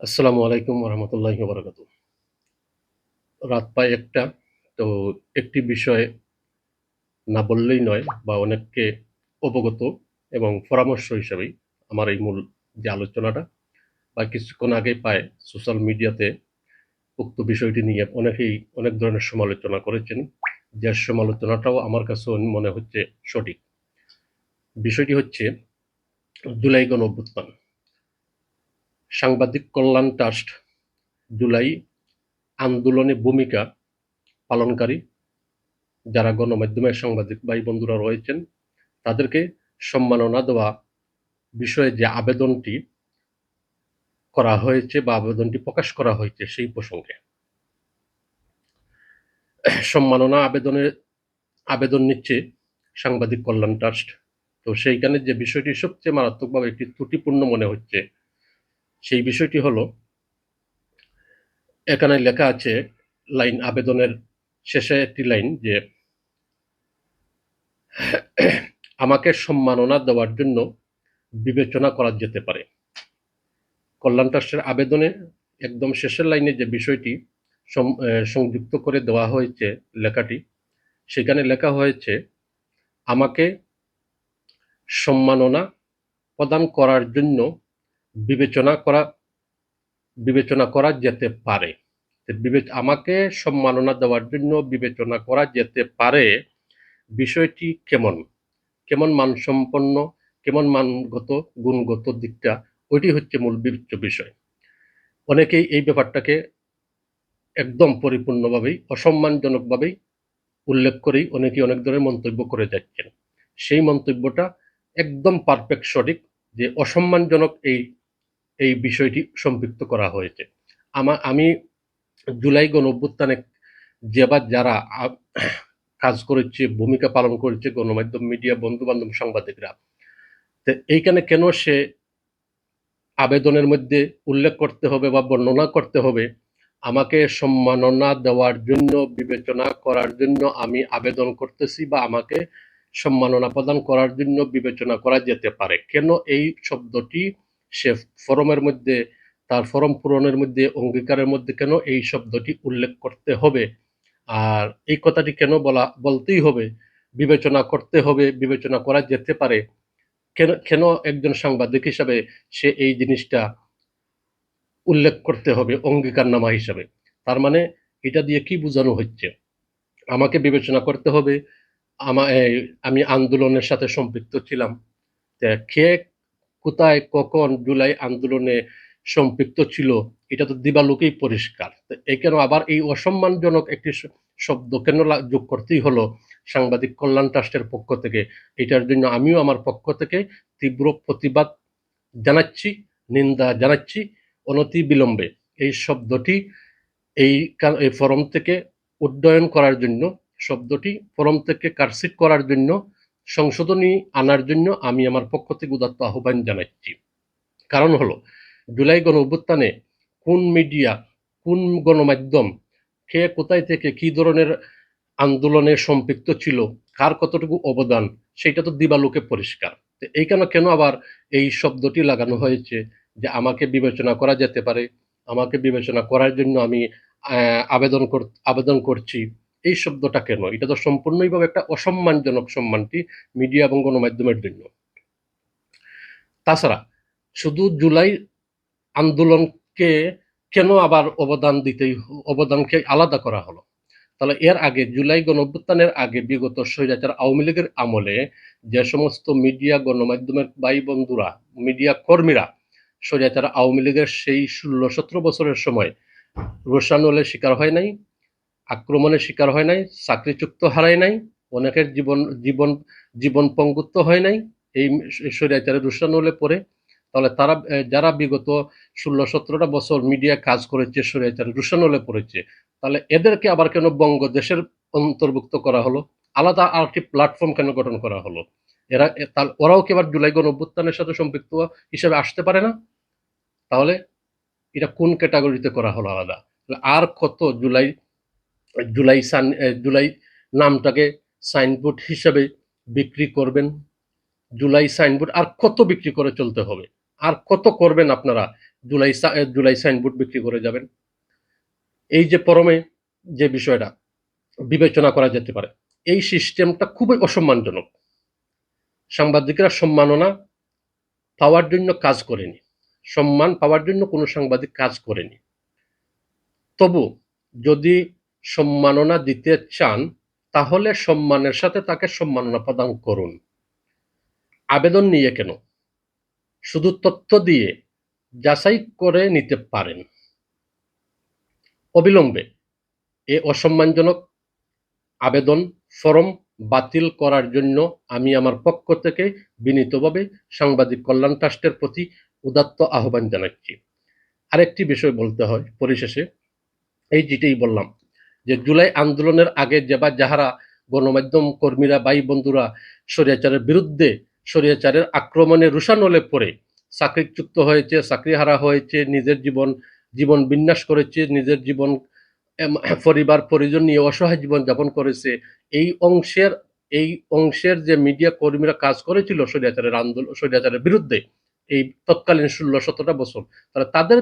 আসসালামু আলাইকুম রহমতুল্লাহ বরকাত রাত পায় একটা, তো একটি বিষয়ে না বললেই নয়, বা অনেককে অবগত এবং পরামর্শ হিসাবেই আমার এই মূল যে আলোচনাটা, বা কিছুক্ষণ আগে পায় সোশ্যাল মিডিয়াতে উক্ত বিষয়টি নিয়ে অনেকেই অনেক ধরনের সমালোচনা করেছেন যে সমালোচনাটাও আমার কাছে মনে হচ্ছে সঠিক। বিষয়টি হচ্ছে জুলাই গণ অভ্যুত্থান সাংবাদিক কল্যাণ ট্রাস্ট জুলাই আন্দোলনে ভূমিকা পালনকারী যারা গণমাধ্যমের সাংবাদিক ভাই বন্ধুরা রয়েছেন, তাদেরকে সম্মাননা দেওয়া বিষয়ে যে আবেদনটি করা হয়েছে বা আবেদনটি প্রকাশ করা হয়েছে সেই প্রসঙ্গে। সম্মাননা আবেদনের, আবেদন নিচ্ছে সাংবাদিক কল্যাণ ট্রাস্ট। তো সেইখানে যে বিষয়টি সবচেয়ে মারাত্মকভাবে একটি ত্রুটিপূর্ণ মনে হচ্ছে সেই বিষয়টি হলো, এখানে লেখা আছে, লাইন আবেদনের শেষে একটি লাইন যে, আমাকে সম্মাননা দেওয়ার জন্য বিবেচনা করা যেতে পারে। কল্যাণ ট্রাস্টের আবেদনে একদম শেষের লাইনে যে বিষয়টি সংযুক্ত করে দেওয়া হয়েছে লেখাটি, সেখানে লেখা হয়েছে, আমাকে সম্মাননা প্রদান করার জন্য বিবেচনা করা বিবেচনা করা যেতে পারে। আমাকে সম্মাননা দেওয়ার জন্য বিবেচনা করা যেতে পারে বিষয়টি কেমন? কেমন মানসম্পন্ন, কেমন মানগত, গুণগত দিকটা? ওইটি হচ্ছে মূল বিবেচ্য বিষয়। অনেকেই এই ব্যাপারটাকে একদম পরিপূর্ণভাবেই, অসম্মানজনকভাবেই উল্লেখ করেই অনেকেই অনেক ধরনের মন্তব্য করে যাচ্ছেন। সেই মন্তব্যটা একদম পারফেক্ট সঠিক যে অসম্মানজনক এই এই বিষয়টি সম্পৃক্ত করা হয়েছে। আমা, আমি জুলাই গণ অভ্যুত্থানে যে বা যারা কাজ করেছে, ভূমিকা পালন করেছে গণমাধ্যম, মিডিয়া বন্ধু বান্ধব সাংবাদিকরা, তো এইখানে কেন সে আবেদনের মধ্যে উল্লেখ করতে হবে বা বর্ণনা করতে হবে, আমাকে সম্মাননা দেওয়ার জন্য, বিবেচনা করার জন্য আমি আবেদন করতেছি বা আমাকে সম্মাননা প্রদান করার জন্য বিবেচনা করা যেতে পারে। কেন এই শব্দটি সে ফরমের মধ্যে, তার ফরম পূরণের মধ্যে, অঙ্গীকারের মধ্যে কেন এই শব্দটি উল্লেখ করতে হবে? আর এই কথাটি কেন বলা, বলতেই হবে? বিবেচনা করতে হবে, বিবেচনা করা যেতে পারে। কেন কেন একজন সাংবাদিক হিসাবে সে এই জিনিসটা উল্লেখ করতে হবে অঙ্গীকারনামা হিসাবে? তার মানে এটা দিয়ে কি বোঝানো হচ্ছে? আমাকে বিবেচনা করতে হবে। আমা আমি আন্দোলনের সাথে সম্পৃক্ত ছিলাম। কে কোথায়, কখন জুলাই আন্দোলনে সম্পৃক্ত ছিল, এটা তো দিবালোকেই পরিষ্কার। এই কেন আবার এই অসম্মানজনক একটি শব্দ কেন যোগ করতেই হলো সাংবাদিক কল্যাণ ট্রাস্টের পক্ষ থেকে? এটার জন্য আমিও আমার পক্ষ থেকে তীব্র প্রতিবাদ জানাচ্ছি, নিন্দা জানাচ্ছি অনতি বিলম্বে। এই শব্দটি এই এই ফরম থেকে উড্ডয়ন করার জন্য, শব্দটি ফরম থেকে কারসিট করার জন্য সংশোধনী আনার জন্য আমি আমার পক্ষ থেকে উদাত্ত আহ্বান জানাচ্ছি। কারণ হলো, জুলাই গণ অভ্যুত্থানে কোন মিডিয়া, কোন গণমাধ্যম কে কোথায় থেকে কি ধরনের আন্দোলনে সম্পৃক্ত ছিল, কার কতটুকু অবদান, সেটা তো দিবালোকে পরিষ্কার। তো এইখানে কেন আবার এই শব্দটি লাগানো হয়েছে যে আমাকে বিবেচনা করা যেতে পারে? আমাকে বিবেচনা করার জন্য আমি আবেদন আবেদন করছি। এই শব্দটা কেন এটা তো সম্পূর্ণইভাবে একটা অসম্মানজনক সম্মানটি মিডিয়া এবং গণমাধ্যমের জন্য। তাছাড়া শুধু জুলাই আন্দোলনকে কেন আবার অবদান দিতেই অবদানকে আলাদা করা হলো? তাহলে এর আগে, জুলাই গণ অভ্যুত্থানের আগে বিগত স্বৈরাচার আওয়ামী লীগের আমলে যে সমস্ত মিডিয়া, গণমাধ্যমের ভাই বন্ধুরা মিডিয়া কর্মীরা স্বৈরাচার আওয়ামী লীগের সেই ষোলো সতেরো বছরের সময় রোশানলের শিকার হয় নাই আক্রমণের শিকার হয় নাই চাকরিচুক্ত হারায় নাই, অনেকের জীবন জীবন জীবন পঙ্গুত্ব হয় নাই, এই স্বৈরাচারের রোশানলে পরে। তাহলে তারা যারা বিগত ষোলো, সতেরোটা বছর মিডিয়া কাজ করেছে স্বৈরাচারের রোশানলে পড়েছে, তাহলে এদেরকে আবার কেন বঙ্গদেশের অন্তর্ভুক্ত করা হলো? আলাদা আর একটি প্ল্যাটফর্ম কেন গঠন করা হলো? এরা ওরাও কি আবার জুলাই গণ অভ্যুত্থানের সাথে সম্পৃক্ত হিসেবে আসতে পারে না? তাহলে এটা কোন ক্যাটাগরিতে করা হলো আলাদা? আর কত জুলাই জুলাই সান জুলাই নামটাকে সাইনবোর্ড হিসাবে বিক্রি করবেন। জুলাই সাইনবোর্ড আর কত বিক্রি করে চলতে হবে? আর কত করবেন আপনারা জুলাই জুলাই সাইনবোর্ড বিক্রি করে যাবেন? এই যে পরমে যে বিষয়টা, বিবেচনা করা যেতে পারে। এই সিস্টেমটা খুবই অসম্মানজনক। সাংবাদিকরা সম্মাননা পাওয়ার জন্য কাজ করেনি। সম্মান পাওয়ার জন্য কোনো সাংবাদিক কাজ করেনি। তবু যদি সম্মাননা দিতে চান, তাহলে সম্মানের সাথে তাকে সম্মাননা প্রদান করুন। আবেদন নিয়ে কেন? শুধু তথ্য দিয়ে যাচাই করে নিতে পারেন। অবিলম্বে এ অসম্মানজনক আবেদন ফরম বাতিল করার জন্য আমি আমার পক্ষ থেকে বিনীতভাবে সাংবাদিক কল্যাণ ট্রাস্টের প্রতি উদাত্ত আহ্বান জানাচ্ছি। আরেকটি বিষয় বলতে হয়, পরিশেষে এই যেটাই বললাম যে জুলাই আন্দোলনের আগে যেবা যাহারা গণমাধ্যম কর্মীরা, ভাই বন্ধুরা স্বৈরাচারের বিরুদ্ধে স্বৈরাচারের আক্রমণে রুষানলে পড়ে, চাকরিচ্যুত হয়েছে চাকরি হারা হয়েছে, নিজের জীবন জীবন বিন্যাস করেছে, নিজের জীবন পরিবার, পরিজন নিয়ে অসহায় জীবন যাপন করেছে, এই অংশের এই অংশের যে মিডিয়া কর্মীরা কাজ করেছিল স্বৈরাচারের আন্দোলন স্বৈরাচারের বিরুদ্ধে, এই তৎকালীন ষোলো সতেরোটা বছর, তারা তাদের